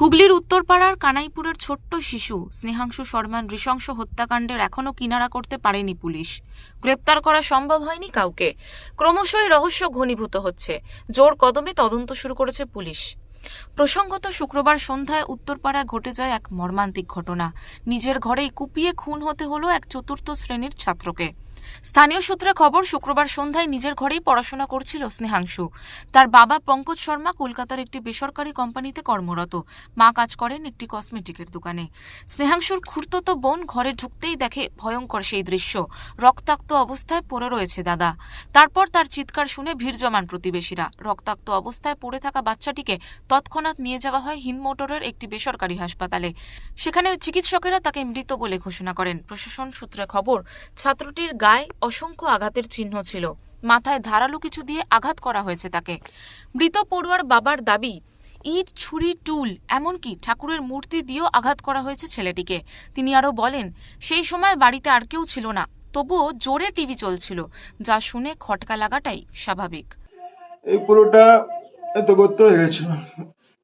হুগলির উত্তরপাড়ার কানাইপুরের ছোট্ট শিশু, স্নেহাংশু শর্মান নৃশংস হত্যাকাণ্ডের এখনও কিনারা করতে পারেনি পুলিশ। গ্রেপ্তার করা সম্ভব হয়নি কাউকে। ক্রমশই রহস্য ঘনীভূত হচ্ছে। জোর কদমে তদন্ত শুরু করেছে পুলিশ। প্রসঙ্গত শুক্রবার সন্ধ্যায় উত্তরপাড়ায় ঘটে যায় এক মর্মান্তিক ঘটনা। নিজের ঘরেই কুপিয়ে খুন হতে হলো এক চতুর্থ শ্রেণির ছাত্রকে। স্থানীয় সূত্রে খবর, শুক্রবার সন্ধ্যায় নিজের ঘরেই পড়াশোনা করছিল স্নেহাংশু। তার বাবা পঙ্কজ শর্মা কলকাতার একটি বেসরকারি কোম্পানিতে কর্মরত। মা কাজ করেন একটি কসমেটিকের দোকানে। স্নেহাংশুর খুঁড়তো বোন ঘরে ঢুকতেই দেখে ভয়ঙ্কর সেই দৃশ্য। রক্তাক্ত অবস্থায় পড়ে রয়েছে দাদা। তারপর তার চিৎকার শুনে ভিড় জমান প্রতিবেশীরা। রক্তাক্ত অবস্থায় পড়ে থাকা বাচ্চাটিকে তৎক্ষণাৎ নিয়ে যাওয়া হয় হিন্দমোটরের একটি বেসরকারি হাসপাতালে। সেখানে চিকিৎসকেরা তাকে মৃত বলে ঘোষণা করেন। প্রশাসন সূত্রে খবর, ছাত্রটির গায়ে অসংখ্য আঘাতের চিহ্ন ছিল। মাথায় ধারালো কিছু দিয়ে আঘাত করা হয়েছে তাকে। মৃত পড়ুয়ার বাবার দাবি, ইট, ছুরি, টুল, এমনকি ঠাকুরের মূর্তি দিয়েও আঘাত করা হয়েছে ছেলেটিকে। তিনি আরও বলেন, সেই সময় বাড়িতে আর কেউ ছিল না, তবুও জোরে টিভি চলছিল, যা শুনে খটকা লাগাটাই স্বাভাবিক। এই পুরোটা এত গর্ত হয়ে গেছিল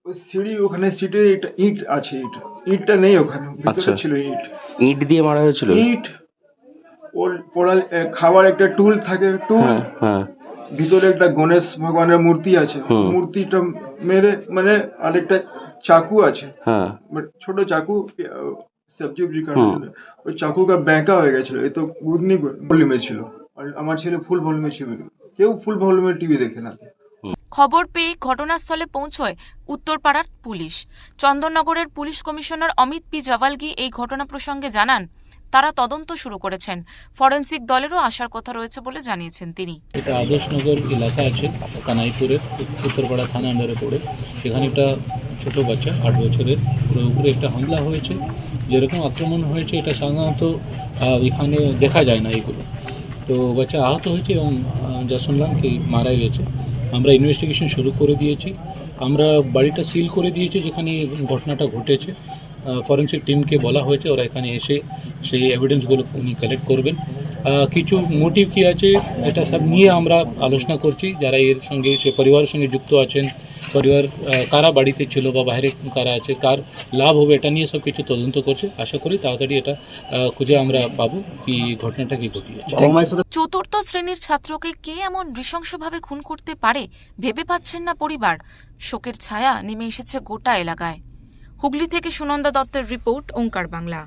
ওই সিঁড়ি ওখানে সিটের এটা ইট আছে ইট। ইটটা নেই ওখানে ভিতরে আচ্ছা। ছিল ইট। ইট দিয়ে মারা হয়েছিল? ইট ওর পড়াল খাবার একটা টুল থাকে টুল। হ্যাঁ হ্যাঁ। ভিতরে একটা গণেশ ভগবানের মূর্তি আছে। মূর্তিটা মেরে মানে আরেকটা চাকু আছে। হ্যাঁ। মানে ছোট চাকু সবজি উবজি কাটার। জন্য ওই চাকুটা ব্যাঁকা হয়ে গেছিল। এ তো গুদনি ভলিউমে ছিল। আর আমার ছেলে ফুল ভলিউমে ছিল। কেউ ফুল ভলিউমে টিভি দেখে না। খবর পেয়ে ঘটনাস্থলে পৌঁছয় উত্তরপাড়ার police. চন্দননগরের police commissioner Amit P. Javalgi এই ঘটনা প্রসঙ্গে জানান, তারা তদন্ত শুরু করেছেন। ফরেন্সিক দলেরও আসার কথা রয়েছে বলে জানিয়েছেন তিনি। এটা আদর্শনগর এলাকা আছে কানাইপুরের উত্তরপাড়া থানা আন্ডারে পড়ে। সেখানে একটা ছোট বাচ্চা, আট বছরের। ওর উপরে একটা হামলা হয়েছে। যেরকম আক্রমণ হয়েছে, এটা সাধারণত এখানে দেখা যায় না এগুলো। তো বাচ্চা আহত হয়েছে এবং যা শুনলাম, কি মারা গেছে। আমরা ইনভেস্টিগেশন শুরু করে দিয়েছি। আমরা বাড়িটা সিল করে দিয়েছি যেখানে ঘটনাটা ঘটেছে। ফরেন্সিক টিমকে বলা হয়েছে, ওরা এখানে এসে সেই এভিডেন্সগুলো উনি কালেক্ট করবেন। কিছু মোটিভ কী আছে, এটা সব নিয়ে আমরা আলোচনা করছি। যারা এর সঙ্গে, সে পরিবারের সঙ্গে যুক্ত আছেন পরিবার কারা বাড়িতে ছিল বা বাইরে কারা আছে, কার লাভ হবে এটা নিয়ে সব কিছু তদন্ত করছে। আশা করি তাড়াতাড়ি এটা খুঁজে আমরা পাবো কি ঘটনাটা কি ঘটিয়েছে। চতুর্থ শ্রেণির ছাত্রকে কে এমন নৃশংসভাবে খুন করতে পারে ভেবে পাচ্ছেন না পরিবার। শোকের ছায়া নেমে এসেছে গোটা এলাকায়। হুগলি থেকে সুনন্দা দত্তের রিপোর্ট, ওঙ্কার বাংলা।